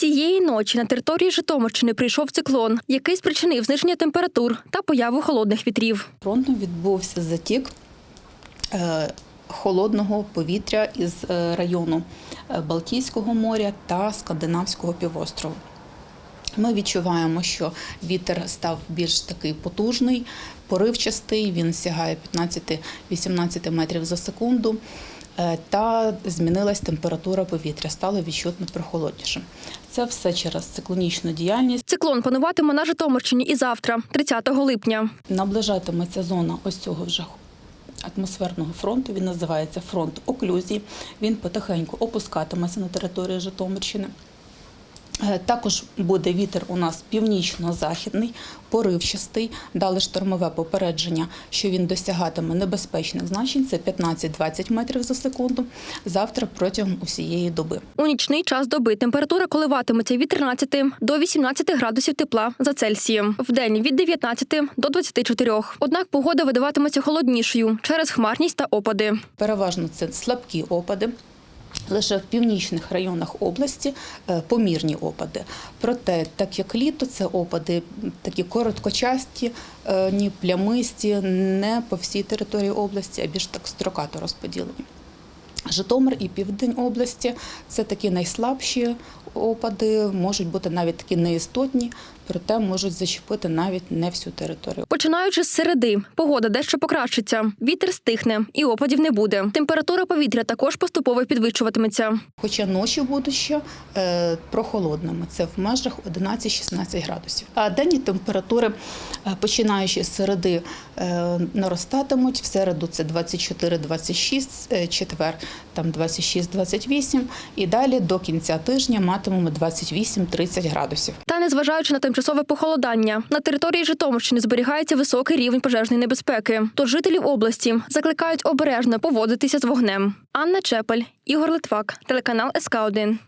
Цієї ночі на території Житомирщини прийшов циклон, який спричинив зниження температур та появу холодних вітрів. Фронтом відбувся затік е, холодного повітря із е, району е, Балтійського моря та Скандинавського півострову. Ми відчуваємо, що вітер став більш такий потужний, поривчастий, він сягає 15-18 метрів за секунду. Та змінилась температура повітря, стало відчутно прохолодніше. Це все через циклонічну діяльність. Циклон пануватиме на Житомирщині і завтра, 30 липня. наближатиметься зона ось цього вже атмосферного фронту. Він називається фронт оклюзії. Він потихеньку опускатиметься на територію Житомирщини. Е, Також буде вітер у нас північно-західний, поривчастий. Дали штормове попередження, що він досягатиме небезпечних значень. Це 15-20 метрів за секунду. Завтра протягом усієї доби. У нічний час доби температура коливатиметься від 13 до 18 градусів тепла за Цельсієм. Вдень від 19 до 24. Однак погода видаватиметься холоднішою через хмарність та опади. Переважно це слабкі опади. Лише в північних районах області е, помірні опади. Проте, так як літо, це опади такі короткочасті, е, ні плямисті, не по всій території області, а більш так строкато розподілені. Житомир і південь області це такі найслабші опади, можуть бути навіть такі неістотні, проте можуть зачепити навіть не всю територію. Починаючи з середи, погода дещо покращиться. Вітер стихне і опадів не буде. Температура повітря також поступово підвищуватиметься. Хоча ночі будуть ще е, прохолодними, це в межах 11-16 градусів. А денні температури, е, починаючи з середи, е, наростатимуть. В середу це 24-26, е, четвер там 26-28 і далі до кінця тижня матимемо 28-30 градусів. Та незважаючи на тимчасове похолодання, на території Житомирщини зберігається високий рівень пожежної небезпеки. Тож жителів області закликають обережно поводитися з вогнем. Анна Чепель, Ігор Литвак, телеканал СК 1